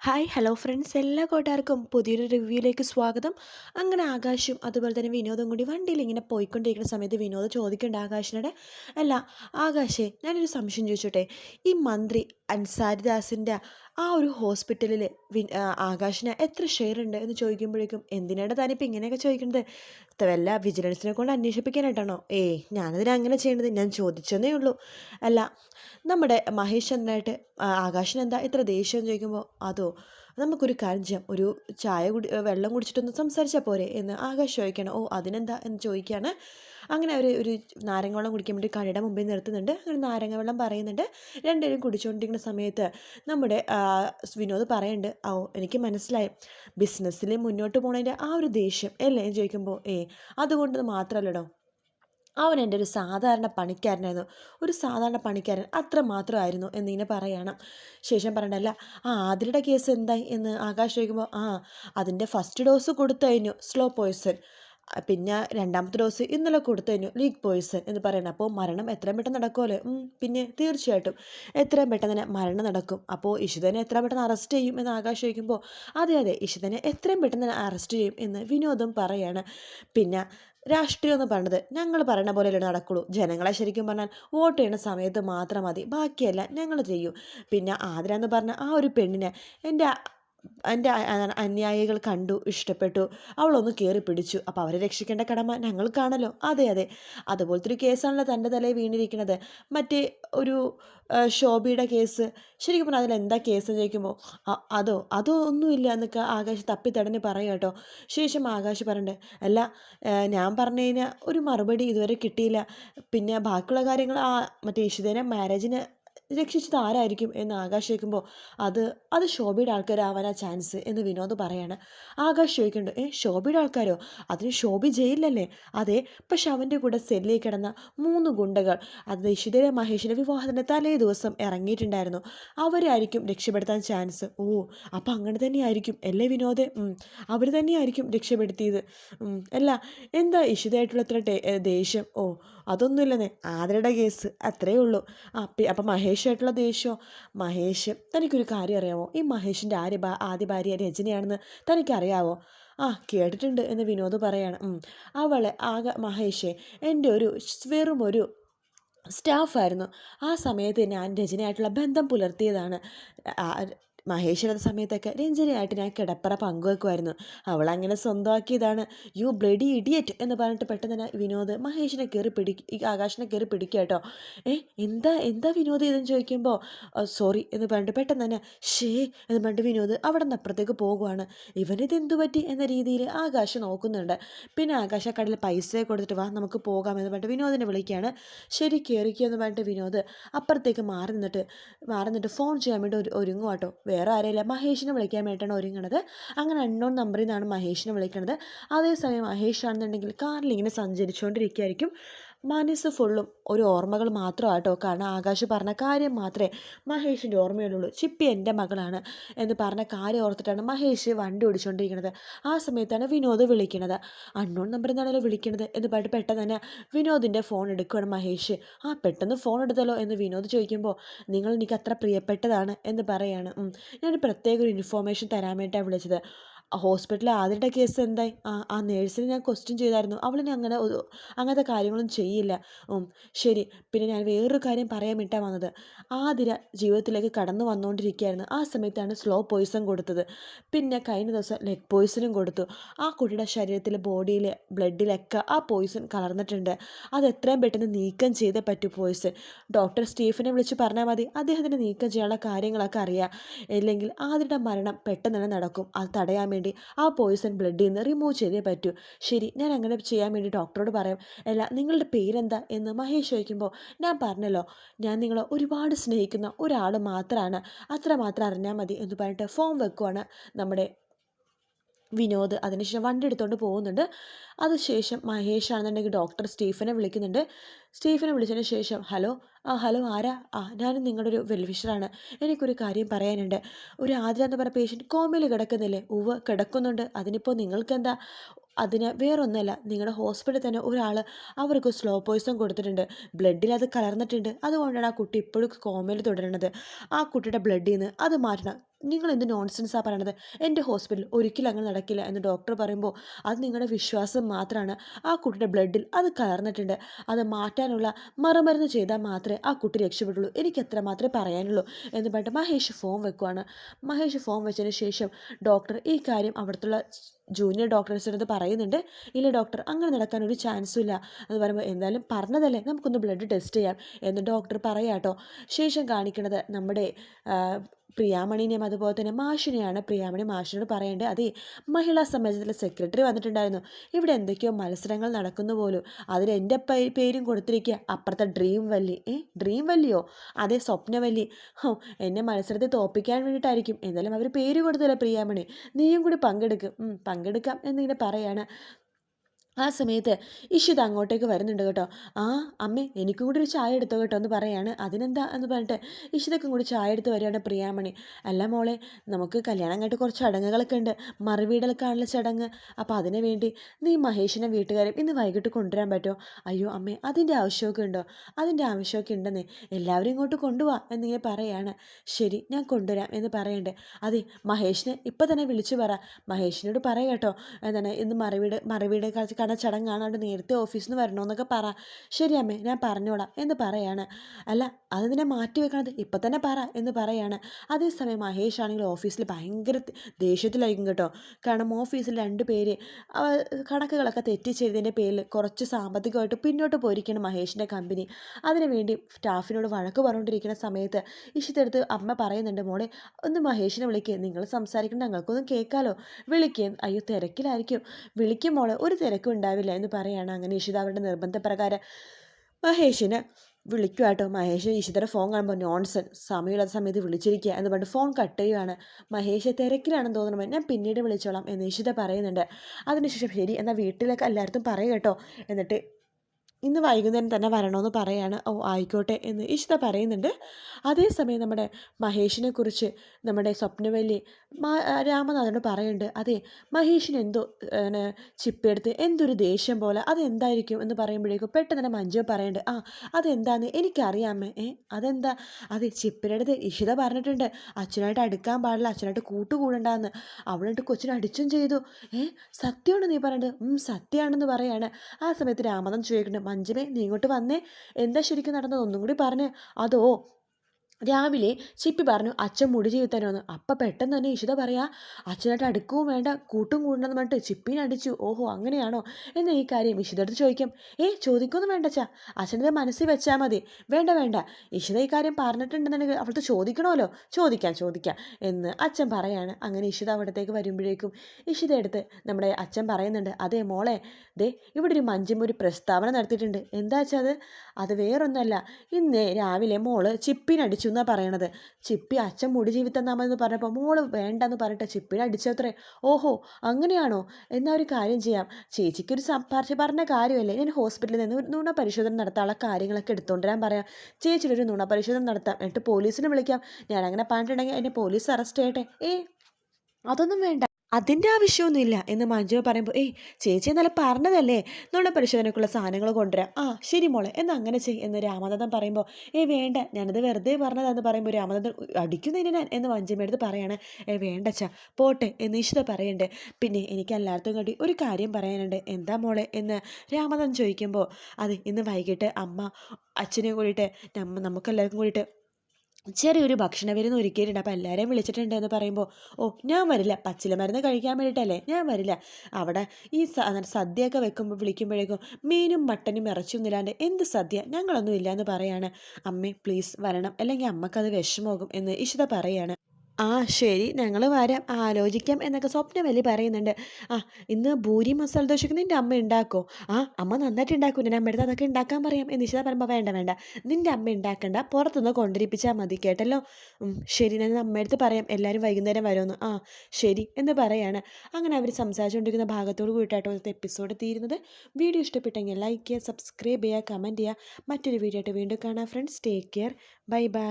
Hi hello friends എല്ലാ കൂട്ടുകാർക്കും പുതിയൊരു റിവ്യൂയിലേക്ക് സ്വാഗതം. അങ്ങനെ ആകാശും അതുപോലെ തന്നെ വിനോദം കൂടി വണ്ടിയിൽ ഇങ്ങനെ പോയിക്കൊണ്ടിരിക്കുന്ന സമയത്ത് വിനോദ് ചോദിക്കേണ്ട ആകാശിനോട്. അല്ല ആകാശേ ഞാനൊരു സംശയം ചോദിച്ചോട്ടെ? ഈ മന്ത്രി അൻസാരിദാസിന്റെ ആ ഒരു ഹോസ്പിറ്റലിൽ വി ആകാശിന് എത്ര ഷെയർ ഉണ്ട് എന്ന് ചോദിക്കുമ്പോഴേക്കും എന്തിനാണ് താനിപ്പോൾ ഇങ്ങനെയൊക്കെ ചോദിക്കുന്നത് വല്ല വിജിലൻസിനെ കൊണ്ട് അന്വേഷിപ്പിക്കാനായിട്ടാണോ? ഏയ് ഞാനതിന് അങ്ങനെ ചെയ്യേണ്ടത് ഞാൻ ചോദിച്ചെന്നേ ഉള്ളൂ. അല്ല നമ്മുടെ മഹേഷ് ചന്ദ്രനായിട്ട് ആകാശിനെന്താ ഇത്ര ദേഷ്യം ചോദിക്കുമ്പോൾ അതോ നമുക്കൊരു കാര്യം ചെയ്യാം. ഒരു ചായ കുടി വെള്ളം കുടിച്ചിട്ടൊന്ന് സംസാരിച്ചാൽ പോരെ എന്ന് ആകാശ് ചോദിക്കണം ഓ അതിനെന്താ എന്ന് ചോദിക്കുകയാണ്. അങ്ങനെ അവർ ഒരു നാരങ്ങ വെള്ളം കുടിക്കാൻ വേണ്ടി കടയുടെ മുമ്പിൽ നിർത്തുന്നുണ്ട്. അങ്ങനെ നാരങ്ങ വെള്ളം പറയുന്നുണ്ട്. രണ്ടുപേരും കുടിച്ചുകൊണ്ടിരിക്കുന്ന സമയത്ത് നമ്മുടെ വിനോദ് പറയുന്നുണ്ട്. ഓ എനിക്ക് മനസ്സിലായി. ബിസിനസ്സിൽ മുന്നോട്ട് പോണതിന്റെ ആ ഒരു ദേഷ്യം അല്ലേ? ചോദിക്കുമ്പോൾ ഏ അതുകൊണ്ട് മാത്രമല്ലടോ അവൻ എന്റെ ഒരു സാധാരണ പണിക്കാരനായിരുന്നു. ഒരു സാധാരണ പണിക്കാരൻ അത്ര മാത്രമായിരുന്നു എന്നിങ്ങനെ പറയണം. ശേഷം പറയണ്ടല്ല ആ ആതിരയുടെ കേസ് എന്തായി എന്ന് ആകാശ് ചോദിക്കുമ്പോൾ ആ അതിന്റെ ഫസ്റ്റ് ഡോസ് കൊടുത്തു കഴിഞ്ഞു സ്ലോ പോയിസൺ പിന്നെ രണ്ടാമത്തെ ഡോസ് ഇന്നലെ കൊടുത്തു കഴിഞ്ഞു ലീഗ് പോയിസൺ എന്ന് പറയണം. അപ്പോൾ മരണം എത്രയും പെട്ടെന്ന് നടക്കുമല്ലോ പിന്നെ തീർച്ചയായിട്ടും എത്രയും പെട്ടെന്ന് തന്നെ മരണം നടക്കും. അപ്പോൾ ഇഷിതനെ എത്രയും പെട്ടെന്ന് അറസ്റ്റ് ചെയ്യും എന്ന് ആകാശ് ചോദിക്കുമ്പോൾ അതെ അതെ ഇഷിതനെ എത്രയും പെട്ടെന്ന് തന്നെ അറസ്റ്റ് ചെയ്യും എന്ന് വിനോദം പറയാണ്. പിന്നെ രാഷ്ട്രീയം എന്ന് പറയുന്നത് ഞങ്ങൾ പറയുന്ന പോലെയല്ലേ നടക്കുള്ളൂ. ജനങ്ങളെ ശരിക്കും പറഞ്ഞാൽ വോട്ട് ചെയ്യുന്ന സമയത്ത് മാത്രം മതി. ബാക്കിയെല്ലാം ഞങ്ങൾ ചെയ്യും. പിന്നെ ആതിര എന്ന് പറഞ്ഞ ആ ഒരു പെണ്ണിനെ എന്റെ എന്റെ അനുയായികൾ കണ്ടു ഇഷ്ടപ്പെട്ടു. അവളൊന്ന് കയറി പിടിച്ചു. അപ്പോൾ അവരെ രക്ഷിക്കേണ്ട കടമ ഞങ്ങൾക്കാണല്ലോ. അതെ അതെ. അതുപോലത്തെ ഒരു കേസാണല്ലോ തന്റെ തലയിൽ വീണിരിക്കുന്നത്. മറ്റേ ഒരു ശോഭയുടെ കേസ്. ശരിക്കും പറഞ്ഞാൽ അതിലെന്താ കേസ് ചോദിക്കുമ്പോൾ അതോ അതോ ഒന്നുമില്ല എന്നൊക്കെ ആകാശ് തപ്പി തടഞ്ഞ് പറയാം കേട്ടോ. ശേഷം ആകാശ് പറയണ്ട് അല്ല ഞാൻ പറഞ്ഞു കഴിഞ്ഞാൽ ഒരു മറുപടി ഇതുവരെ കിട്ടിയില്ല. പിന്നെ ബാക്കിയുള്ള കാര്യങ്ങൾ ആ മറ്റേ ഇഷിതേനെ മാരേജിന് രക്ഷിച്ചത് ആരായിരിക്കും എന്ന് ആകാശ് ചോദിക്കുമ്പോൾ അത് അത് ശോഭയുടെ ആൾക്കാരാവാനാ ചാൻസ് എന്ന് വിനോദ് പറയാണ്. ആകാശ് ചോദിക്കുന്നുണ്ട് ഏ ശോഭയുടെ ആൾക്കാരോ? അതിന് ശോഭി ജയിലല്ലേ അതെ പക്ഷെ അവന്റെ കൂടെ സെല്ലിൽ കിടന്ന മൂന്ന് ഗുണ്ടകൾ അത് ഇഷിതര മഹേഷിന്റെ വിവാഹത്തിന്റെ തലേ ദിവസം ഇറങ്ങിയിട്ടുണ്ടായിരുന്നു. അവരായിരിക്കും രക്ഷപ്പെടുത്താൻ ചാൻസ് ഓ അപ്പം അങ്ങനെ തന്നെയായിരിക്കും അല്ലേ വിനോദ്? അവർ തന്നെയായിരിക്കും രക്ഷപ്പെടുത്തിയത്. അല്ല എന്താ ഇഷിതയായിട്ടുള്ള അത്ര ദേഷ്യം? ഓ അതൊന്നുമില്ലെന്നേ ആദരയുടെ കേസ് അത്രയേ ഉള്ളൂ. അപ്പം അപ്പം മഹേഷായിട്ടുള്ള ദേഷ്യമോ? മഹേഷ് തനിക്കൊരു കാര്യം അറിയാമോ? ഈ മഹേഷിന്റെ ആര്യ ആദ്യ ഭാര്യ രജനിയാണെന്ന് തനിക്കറിയാവോ? ആ കേട്ടിട്ടുണ്ട് എന്ന് വിനോദ് പറയാണ്. അവളെ ആകെ മഹേഷ് എന്റെ ഒരു വെറും ഒരു സ്റ്റാഫായിരുന്നു. ആ സമയത്ത് ഞാൻ രചനയായിട്ടുള്ള ബന്ധം പുലർത്തിയതാണ്. മഹേശ്വരത സമയത്തൊക്കെ രഞ്ജനയായിട്ട് ഞാൻ കിടപ്പറ പങ്കുവെക്കുമായിരുന്നു അവളങ്ങനെ സ്വന്തമാക്കിയതാണ്. യു ബ്ലഡി ഇഡിയറ്റ് എന്ന് പറഞ്ഞിട്ട് പെട്ടെന്ന് തന്നെ വിനോദ് മഹേഷിനെ കയറി പിടി ആകാശിനെ കയറി പിടിക്കുക കേട്ടോ. ഏ എന്താ എന്താ വിനോദ് ഇതെന്ന് ചോദിക്കുമ്പോൾ സോറി എന്ന് പറഞ്ഞിട്ട് പെട്ടെന്ന് തന്നെ ഷേ എന്ന് പറഞ്ഞിട്ട് വിനോദ് അവിടെ നിന്ന് അപ്പുറത്തേക്ക് പോകുവാണ് ഇവനിത് എന്തു പറ്റി? എന്ന രീതിയിൽ ആകാശ് നോക്കുന്നുണ്ട്. പിന്നെ ആകാശ കടയിൽ പൈസ കൊടുത്തിട്ട് വാ നമുക്ക് പോകാം എന്ന് പറഞ്ഞിട്ട് വിനോദിനെ വിളിക്കുകയാണ്. ശരി കയറിക്കുക എന്ന് പറഞ്ഞിട്ട് വിനോദ് അപ്പുറത്തേക്ക് മാറി നിന്നിട്ട് മാറി നിന്നിട്ട് ഫോൺ ചെയ്യാൻ വേണ്ടി ഒരു ഒരുങ്ങുവാട്ടോ വേറെ ആരെയില്ല. മഹേഷിനെ വിളിക്കാൻ വേണ്ടിയിട്ടാണ് ഒരുങ്ങണത്. അങ്ങനെ അൺനോൺ നമ്പറിൽ നിന്നാണ് മഹേഷിനെ വിളിക്കുന്നത് അതേസമയം മഹേഷ് ആണെന്നുണ്ടെങ്കിൽ കാറിൽ ഇങ്ങനെ സഞ്ചരിച്ചുകൊണ്ടിരിക്കുകയായിരിക്കും മനസ്സ് ഫുള്ളും ഒരു ഓർമ്മകൾ മാത്രമാട്ടോ. കാരണം ആകാശ് പറഞ്ഞ കാര്യം മാത്രമേ മഹേഷിന്റെ ഓർമ്മയുള്ളൂ. ചിപ്പി എന്റെ മകളാണ് എന്ന് പറഞ്ഞ കാര്യം ഓർത്തിട്ടാണ് മഹേഷ് വണ്ടി ഓടിച്ചുകൊണ്ടിരിക്കുന്നത് ആ സമയത്താണ് വിനോദ് വിളിക്കുന്നത്. അണ്ണോൺ നമ്പർ നിന്നാണല്ലോ വിളിക്കുന്നത് എന്ന് പറഞ്ഞിട്ട് പെട്ടെന്ന് തന്നെ വിനോദിന്റെ ഫോൺ എടുക്കുകയാണ് മഹേഷ്. ആ പെട്ടെന്ന് ഫോൺ എടുത്തല്ലോ എന്ന് വിനോദ് ചോദിക്കുമ്പോൾ നിങ്ങൾ എനിക്ക് അത്ര പ്രിയപ്പെട്ടതാണ് എന്ന് പറയാണ്. ഞാൻ പ്രത്യേക ഒരു ഇൻഫോർമേഷൻ തരാൻ വേണ്ടിയിട്ടാണ് വിളിച്ചത്. ഹോസ്പിറ്റലിൽ ആദ്യത്തെ കേസ് എന്തായി? ആ ആ നേഴ്സിനെ ഞാൻ ക്വസ്റ്റ്യൻ ചെയ്തായിരുന്നു. അവളിനി അങ്ങനെ അങ്ങനത്തെ കാര്യങ്ങളൊന്നും ചെയ്യില്ല. ശരി. പിന്നെ ഞാൻ വേറൊരു കാര്യം പറയാൻ വിട്ടാണ് വന്നത്. ആതിര ജീവിതത്തിലേക്ക് കടന്നു വന്നുകൊണ്ടിരിക്കുകയായിരുന്നു ആ സമയത്താണ് സ്ലോ പോയിസൺ കൊടുത്തത്. പിന്നെ കഴിഞ്ഞ ദിവസം ലെഗ് പോയിസണും കൊടുത്തു. ആ കുട്ടിയുടെ ശരീരത്തിൽ ബോഡിയിൽ ബ്ലഡിലൊക്കെ ആ പോയിസൺ കലർന്നിട്ടുണ്ട്. അത് എത്രയും പെട്ടെന്ന് നീക്കം ചെയ്തേ പറ്റൂ പോയിസൺ ഡോക്ടർ സ്റ്റീഫനെ വിളിച്ച് പറഞ്ഞാൽ മതി. അദ്ദേഹത്തിന് നീക്കം ചെയ്യാനുള്ള കാര്യങ്ങളൊക്കെ അറിയാം. ഇല്ലെങ്കിൽ ആതിരുടെ മരണം പെട്ടെന്ന് തന്നെ നടക്കും. അത് തടയാൻ വേണ്ടി ആ പോയിസൺ ബ്ലഡിൽ നിന്ന് റിമൂവ് ചെയ്തേ പറ്റൂ. ശരി ഞാൻ അങ്ങനെ ചെയ്യാൻ വേണ്ടി ഡോക്ടറോട് പറയാം. അല്ല നിങ്ങളുടെ പേരെന്താ? എന്ന് മഹേഷ് ചോദിക്കുമ്പോൾ ഞാൻ പറഞ്ഞല്ലോ ഞാൻ നിങ്ങളെ ഒരുപാട് സ്നേഹിക്കുന്ന ഒരാൾ മാത്രമാണ് അത്ര മാത്രം അറിഞ്ഞാൽ മതി എന്ന് പറഞ്ഞിട്ട് ഫോം വെക്കുവാണ് നമ്മുടെ വിനോദ് അതിനുശേഷം വണ്ടി എടുത്തുകൊണ്ട് പോകുന്നുണ്ട്. അതിനുശേഷം മഹേഷ് ആണെന്നുണ്ടെങ്കിൽ ഡോക്ടർ സ്റ്റീഫനെ വിളിക്കുന്നുണ്ട്. സ്റ്റീഫനെ വിളിച്ചതിന് ശേഷം ഹലോ ആ ഹലോ ആരാ? ആ ഞാനും നിങ്ങളുടെ ഒരു വെൽവിഷറാണ്. എനിക്കൊരു കാര്യം പറയാനുണ്ട്. ഒരു ആദ്യ എന്ന് പറഞ്ഞ പേഷ്യന്റ് കോമയിൽ കിടക്കുന്നില്ലേ? ഉവ് കിടക്കുന്നുണ്ട്. അതിനിപ്പോൾ നിങ്ങൾക്ക് എന്താ അതിന് വേറൊന്നുമല്ല നിങ്ങളുടെ ഹോസ്പിറ്റലിൽ തന്നെ ഒരാൾ അവർക്ക് സ്ലോ പോയിസൺ കൊടുത്തിട്ടുണ്ട്. ബ്ലഡിൽ അത് കലർന്നിട്ടുണ്ട്. അതുകൊണ്ടാണ് ആ കുട്ടി ഇപ്പോഴും കോമയിൽ തുടരുന്നത് ആ കുട്ടിയുടെ ബ്ലഡിൽ നിന്ന് അത് മാറ്റണം. നിങ്ങൾ എന്ത് നോൺസെൻസാണ് പറയണത്? എന്റെ ഹോസ്പിറ്റൽ ഒരിക്കലും അങ്ങനെ നടക്കില്ല എന്ന് ഡോക്ടർ പറയുമ്പോൾ അത് നിങ്ങളുടെ വിശ്വാസം മാത്രമാണ് ആ കുട്ടിയുടെ ബ്ലഡിൽ അത് കലർന്നിട്ടുണ്ട്. അത് മാറ്റാനുള്ള മറുമരുന്ന് ചെയ്താൽ മാത്രമേ ആ കുട്ടി രക്ഷപ്പെട്ടുള്ളൂ. എനിക്ക് എത്ര മാത്രമേ പറയാനുള്ളൂ എന്ന് പറഞ്ഞിട്ട് മഹേഷ് ഫോം വെക്കുവാണ്. മഹേഷ് ഫോം വെച്ചതിന് ശേഷം ഡോക്ടർ ഈ കാര്യം അവിടുത്തെ ജൂനിയർ ഡോക്ടേഴ്സിനത് പറയുന്നുണ്ട് ഇല്ല ഡോക്ടർ അങ്ങനെ നടക്കാൻ ഒരു ചാൻസും ഇല്ല. എന്ന് പറയുമ്പോൾ എന്തായാലും പറഞ്ഞതല്ലേ നമുക്കൊന്ന് ബ്ലഡ് ടെസ്റ്റ് ചെയ്യാം. എന്ന് ഡോക്ടർ പറയാട്ടോ ശേഷം കാണിക്കുന്നത് നമ്മുടെ പ്രിയാമണിനെയും അതുപോലെ തന്നെ മാഷിനെയാണ് പ്രിയാമണി മാഷിനോട് പറയേണ്ടത്. അതേ മഹിളാ സമ്മേളനത്തിലെ സെക്രട്ടറി വന്നിട്ടുണ്ടായിരുന്നു. ഇവിടെ എന്തൊക്കെയോ മത്സരങ്ങൾ നടക്കുന്നു പോലും. അതിൽ എന്റെ പേരും കൊടുത്തിരിക്കുക. അപ്പുറത്തെ ഡ്രീം വല്ലി ഏ ഡ്രീം വല്ലിയോ അതെ സ്വപ്നവല്ലി ഹോ എന്നെ മത്സരത്തിൽ തോപ്പിക്കാൻ വേണ്ടിയിട്ടായിരിക്കും. എന്തായാലും അവർ പേര് കൊടുത്തല്ലേ പ്രിയാമണി. നീയും കൂടി പങ്കെടുക്കും. പങ്കെടുക്കാം എന്നിങ്ങനെ പറയാണ്. ആ സമയത്ത് ഇഷിത അങ്ങോട്ടേക്ക് വരുന്നുണ്ട് കേട്ടോ. ആ അമ്മേ എനിക്കും കൂടി ഒരു ചായ എടുത്തോ കേട്ടോ എന്ന് പറയാണ്. അതിനെന്താ? എന്ന് പറഞ്ഞിട്ട് ഇഷിതക്കും കൂടി ചായ എടുത്ത് വരികയാണ് പ്രിയാമണി. അല്ല മോളെ നമുക്ക് കല്യാണം കഴിഞ്ഞിട്ട് കുറച്ച് ചടങ്ങുകളൊക്കെ ഉണ്ട്. മറുവീടൽക്കാണുള്ള ചടങ്ങ്. അപ്പോൾ അതിന് വേണ്ടി നീ മഹേഷിനെ വീട്ടുകാരും ഇന്ന് വൈകിട്ട് കൊണ്ടുവരാൻ പറ്റുമോ? അയ്യോ അമ്മേ അതിന്റെ ആവശ്യമൊക്കെ ഉണ്ടോ? അതിന്റെ ആവശ്യമൊക്കെ ഉണ്ടെന്നേ. എല്ലാവരും ഇങ്ങോട്ട് കൊണ്ടുപോവാ എന്നിങ്ങനെ പറയാണ്. ശരി ഞാൻ കൊണ്ടുവരാം എന്ന് പറയണ്ടേ. അതെ മഹേഷിനെ ഇപ്പം തന്നെ വിളിച്ചു പറ. മഹേഷിനോട് പറയാം കേട്ടോ. എന്താണ് ഇന്ന് മറുവീട് മറുവീട് കണ ചടങ്ങാണ് അവിടെ നേരത്തെ ഓഫീസിൽ നിന്ന് വരണമെന്നൊക്കെ പറ. ശരി അമ്മേ ഞാൻ പറഞ്ഞോളാം. എന്ന് പറയാണ്. അല്ല അതിനെ മാറ്റി വെക്കണത് ഇപ്പം തന്നെ പറ എന്ന് പറയാണ്. അതേസമയം മഹേഷ് ആണെങ്കിൽ ഓഫീസിൽ ഭയങ്കര ദേഷ്യത്തിലായിരിക്കും കേട്ടോ. കാരണം ഓഫീസിൽ രണ്ട് പേര് കണക്കുകളൊക്കെ തെറ്റിച്ചെഴുതിന്റെ പേരിൽ കുറച്ച് സാമ്പത്തികമായിട്ട് പിന്നോട്ട് പോയിരിക്കണം മഹേഷിന്റെ കമ്പനി. അതിനുവേണ്ടി സ്റ്റാഫിനോട് വഴക്ക് പറഞ്ഞുകൊണ്ടിരിക്കുന്ന സമയത്ത് ഇഷ്ടത്തെടുത്ത് അമ്മ പറയുന്നുണ്ട് മോളെ ഒന്ന് മഹേഷിനെ വിളിക്കുക നിങ്ങൾ സംസാരിക്കേണ്ട ഞങ്ങൾക്കൊന്നും കേൾക്കാലോ. വിളിക്കുകയും അയ്യോ തിരക്കിലായിരിക്കും. വിളിക്കും മോളെ. ഒരു തിരക്കും ഉണ്ടാവില്ല എന്ന് പറയുകയാണ് അങ്ങനെ ഇഷിത അവരുടെ നിർബന്ധപ്രകാരം മഹേഷിനെ വിളിക്കുക കേട്ടോ. മഹേഷ് ഈശിതയുടെ ഫോൺ കാണുമ്പോൾ നോൺസൺ സമയമില്ലാത്ത സമയത്ത് വിളിച്ചിരിക്കുക എന്ന് പറഞ്ഞിട്ട് ഫോൺ കട്ട് ചെയ്യുകയാണ് മഹേഷ് തിരക്കിലാണെന്ന് തോന്നുന്നു. ഞാൻ പിന്നീട് വിളിച്ചോളാം എന്ന് ഈശിത പറയുന്നുണ്ട്. അതിനുശേഷം ശരി എന്നാൽ വീട്ടിലൊക്കെ എല്ലായിടത്തും പറയുക കേട്ടോ എന്നിട്ട് ഇന്ന് വൈകുന്നേരം തന്നെ വരണമെന്ന് പറയാണ്. ഓ ആയിക്കോട്ടെ എന്ന് ഇഷിത പറയുന്നുണ്ട്. അതേസമയം നമ്മുടെ മഹേഷിനെ കുറിച്ച് നമ്മുടെ സ്വപ്നവല്ലി രാമനാഥനോട് പറയുന്നുണ്ട്. അതെ മഹേഷിന് എന്തോ ചിപ്പെടുത്ത് എന്തൊരു ദേഷ്യം പോലെ അതെന്തായിരിക്കും എന്ന് പറയുമ്പോഴേക്കും പെട്ടെന്ന് തന്നെ മഞ്ജു പറയുന്നുണ്ട്. ആ അതെന്താന്ന് എനിക്കറിയാമേ ഏ അതെന്താ? അതെ ചിപ്പിനടുത്ത് ഇഷിത പറഞ്ഞിട്ടുണ്ട്. അച്ഛനായിട്ട് അടുക്കാൻ പാടില്ല അച്ഛനായിട്ട് കൂട്ടുകൂടണ്ടെന്ന്. അവളിട്ട് കൊച്ചിനെ അടിച്ചും ചെയ്തു. ഏ സത്യമാണ് നീ പറയുന്നത് സത്യമാണെന്ന് പറയാണ്. ആ സമയത്ത് രാമനാഥൻ ചോദിക്കുന്നുണ്ട് മഞ്ജുമേ നീ ഇങ്ങോട്ട് വന്നേ. എന്താ ശരിക്കും നടന്നത്? ഒന്നും കൂടി പറഞ്ഞേ. അതോ രാവിലെ ചിപ്പി പറഞ്ഞു അച്ഛൻ മുടി ചെയ്തു തരുമെന്ന് അപ്പം പെട്ടെന്ന് തന്നെ ഇഷിത പറയാ അച്ഛനായിട്ട് അടുക്കവും വേണ്ട കൂട്ടും കൂടണമെന്ന് പറഞ്ഞിട്ട് ചിപ്പിനെ അടിച്ചു. ഓഹോ അങ്ങനെയാണോ? എന്ന് ഈ കാര്യം ഇഷിത അടുത്ത് ചോദിക്കും. ഏ ചോദിക്കൊന്നും വേണ്ട അച്ഛാ. അച്ഛന്റെ മനസ്സിൽ വെച്ചാൽ മതി. വേണ്ട വേണ്ട. ഇഷിത ഈ കാര്യം പറഞ്ഞിട്ടുണ്ടെന്നുണ്ടെങ്കിൽ അവൾക്ക് ചോദിക്കണമല്ലോ. ചോദിക്കാം ചോദിക്കാം. എന്ന് അച്ഛൻ പറയാണ്. അങ്ങനെ ഇഷിത അവിടത്തേക്ക് വരുമ്പോഴേക്കും ഇഷിത എടുത്ത് നമ്മുടെ അച്ഛൻ പറയുന്നുണ്ട് അതെ മോളെ ദേ ഇവിടെ ഒരു മഞ്ചും ഒരു പ്രസ്താവന നടത്തിയിട്ടുണ്ട്. എന്താ വെച്ചാൽ അത്? അത് വേറൊന്നല്ല. ഇന്ന് രാവിലെ മോൾ ചിപ്പിനടിച്ചു എന്നാണ് പറയണത്? ചിപ്പി അച്ഛൻ മുടി ജീവി തന്നാമെന്ന് പറഞ്ഞപ്പോൾ മോൾ വേണ്ടെന്ന് പറഞ്ഞിട്ട് ചിപ്പിനെ അടിച്ചത്രേ. ഓഹോ അങ്ങനെയാണോ? എന്നാൽ ഒരു കാര്യം ചെയ്യാം. ചേച്ചിക്കൊരു സംഭാഷ പറഞ്ഞ കാര്യമല്ലേ? ഞാൻ ഹോസ്പിറ്റലിൽ നിന്ന് ഒരു നുണ പരിശോധന നടത്താനുള്ള കാര്യങ്ങളൊക്കെ എടുത്തുകൊണ്ടുവരാൻ പറയാം. ചേച്ചിയുടെ ഒരു നുണ പരിശോധന നടത്താം. എന്നിട്ട് പോലീസിനെ വിളിക്കാം. ഞാൻ അങ്ങനെ പറഞ്ഞിട്ടുണ്ടെങ്കിൽ എന്നെ പോലീസ് അറസ്റ്റ് ചെയ്യട്ടെ? ഏ അതൊന്നും വേണ്ട. അതിന്റെ ആവശ്യമൊന്നുമില്ല എന്ന് മഞ്ജു പറയുമ്പോൾ ഏയ് ചേച്ചി എന്നാലും പറഞ്ഞതല്ലേ? നുണ പരിശോധനയ്ക്കുള്ള സാധനങ്ങൾ കൊണ്ടുവരാം. ആ ശരി മോളെ എന്ന് അങ്ങനെ ചെയ്. എന്ന് രാമനാഥൻ പറയുമ്പോൾ ഏയ് വേണ്ട ഞാനത് വെറുതെ പറഞ്ഞതാന്ന് പറയുമ്പോൾ രാമനാഥൻ അടിക്കുന്നതിന് ഞാൻ എന്ന് മഞ്ജമ്മയെടുത്ത് പറയാണ്. ഏ വേണ്ട അച്ഛാ പോട്ടെ എന്ന് ഇഷ്ടം പറയണ്ടേ. പിന്നെ എനിക്ക് എല്ലായിടത്തും കണ്ടി ഒരു കാര്യം പറയാനുണ്ട്. എന്താ മോളെ? എന്ന് രാമനാഥൻ ചോദിക്കുമ്പോൾ അത് ഇന്ന് വൈകിട്ട് അമ്മ അച്ഛനെയും കൂടിയിട്ട് നമ്മ നമുക്കെല്ലാവർക്കും കൂടിയിട്ട് ചെറിയൊരു ഭക്ഷണ വിരുന്ന് ഒരുക്കിയിട്ടുണ്ട്. അപ്പോൾ എല്ലാവരെയും വിളിച്ചിട്ടുണ്ട് എന്ന് പറയുമ്പോൾ ഓ ഞാൻ വരില്ല. പച്ചില മരുന്ന് കഴിക്കാൻ വേണ്ടിയിട്ടല്ലേ? ഞാൻ വരില്ല. അവിടെ ഈ സദ്യയൊക്കെ വെക്കുമ്പോൾ വിളിക്കുമ്പോഴേക്കും മീനും മട്ടനും ഇറച്ചും ഇല്ലാണ്ട് എന്ത് സദ്യ? ഞങ്ങളൊന്നും ഇല്ല എന്ന് പറയാണ്. അമ്മേ പ്ലീസ് വരണം. അല്ലെങ്കിൽ അമ്മക്കത് വിഷമമാകും എന്ന് ഇഷിത പറയാണ്. ആ ശരി. ഞങ്ങൾ വരാം. ആലോചിക്കാം എന്നൊക്കെ സ്വപ്നവല്ലി പറയുന്നുണ്ട്. ആ ഇന്ന് ഭൂരി മസാല ദോശയ്ക്ക് നിന്റെ അമ്മ ഉണ്ടാക്കോ ആ അമ്മ നന്നായിട്ട് ഉണ്ടാക്കും ഞാൻ അമ്മയുടെ അതൊക്കെ ഉണ്ടാക്കാൻ പറയാം. എന്ന് നിശ്ചിത പറയുമ്പോൾ വേണ്ട വേണ്ട. നിന്റെ അമ്മ ഉണ്ടാക്കണ്ട പുറത്തുനിന്ന് കൊണ്ടിരിപ്പിച്ചാൽ മതി കേട്ടല്ലോ? ശരി. ഞാൻ അമ്മയടുത്ത് പറയാം. എല്ലാവരും വൈകുന്നേരം വരുമെന്ന് ആ ശരി. എന്ന് പറയാണ്. അങ്ങനെ അവർ സംസാരിച്ചുകൊണ്ടിരിക്കുന്ന ഭാഗത്തോട് കൂടിയിട്ടാട്ടോ എപ്പിസോഡ് തീരുന്നത്. വീഡിയോ ഇഷ്ടപ്പെട്ടെങ്കിൽ ലൈക്ക് ചെയ്യുക സബ്സ്ക്രൈബ് ചെയ്യുക കമന്റ് ചെയ്യുക. മറ്റൊരു വീഡിയോ ആയിട്ട് വീണ്ടും കാണാം friends. Take care. Bye bye.